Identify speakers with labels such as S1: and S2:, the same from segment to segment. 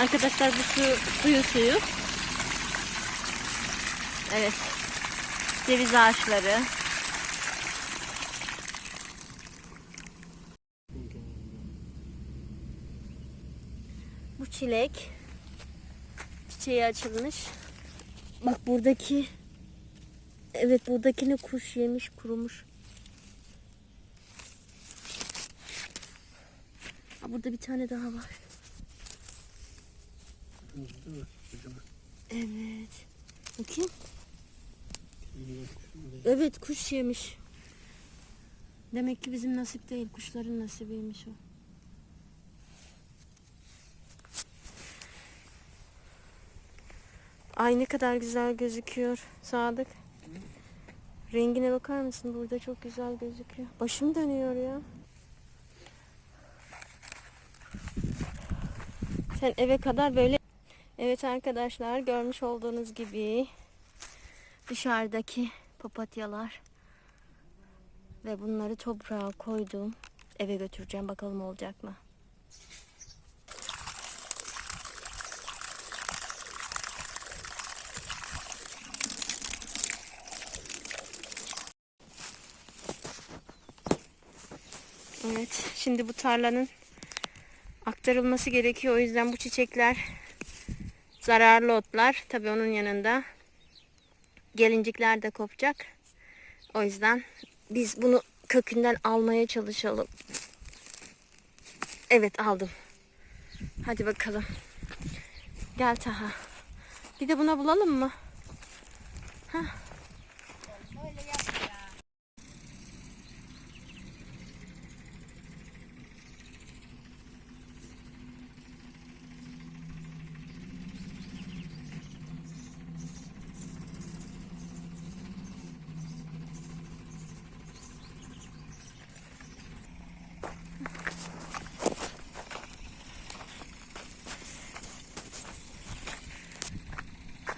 S1: Arkadaşlar bu su suyu suyu. Evet. Ceviz ağaçları. Bu çilek. Çiçeği açılmış. Bak buradaki Evet buradakini kuş yemiş kurumuş. Burada bir tane daha var. Evet. Bakayım. Evet kuş yemiş. Demek ki bizim nasip değil. Kuşların nasibiymiş o. Ay ne kadar güzel gözüküyor Sadık. Rengine bakar mısın? Burada çok güzel gözüküyor. Başım dönüyor ya. Sen eve kadar böyle... Evet arkadaşlar görmüş olduğunuz gibi dışarıdaki papatyalar ve bunları toprağa koydum. Eve götüreceğim bakalım olacak mı? Evet, şimdi bu tarlanın aktarılması gerekiyor. O yüzden bu çiçekler zararlı otlar. Tabii onun yanında gelincikler de kopacak. O yüzden biz bunu kökünden almaya çalışalım. Evet aldım. Hadi bakalım. Gel Taha. Bir de buna bulalım mı? Hah.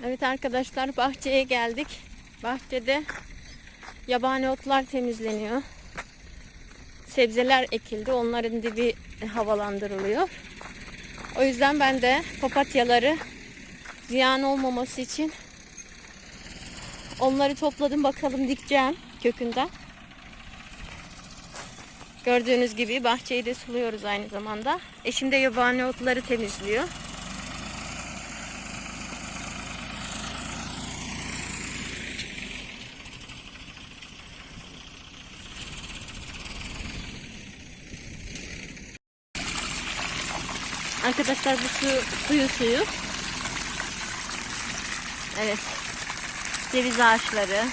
S1: Evet arkadaşlar bahçeye geldik. Bahçede yabani otlar temizleniyor. Sebzeler ekildi. Onların dibi havalandırılıyor. O yüzden ben de papatyaları ziyan olmaması için onları topladım bakalım dikeceğim kökünden. Gördüğünüz gibi bahçeyi de suluyoruz aynı zamanda. Eşim de yabani otları temizliyor. Arkadaşlar bu su suyu suyu. Evet. Ceviz ağaçları.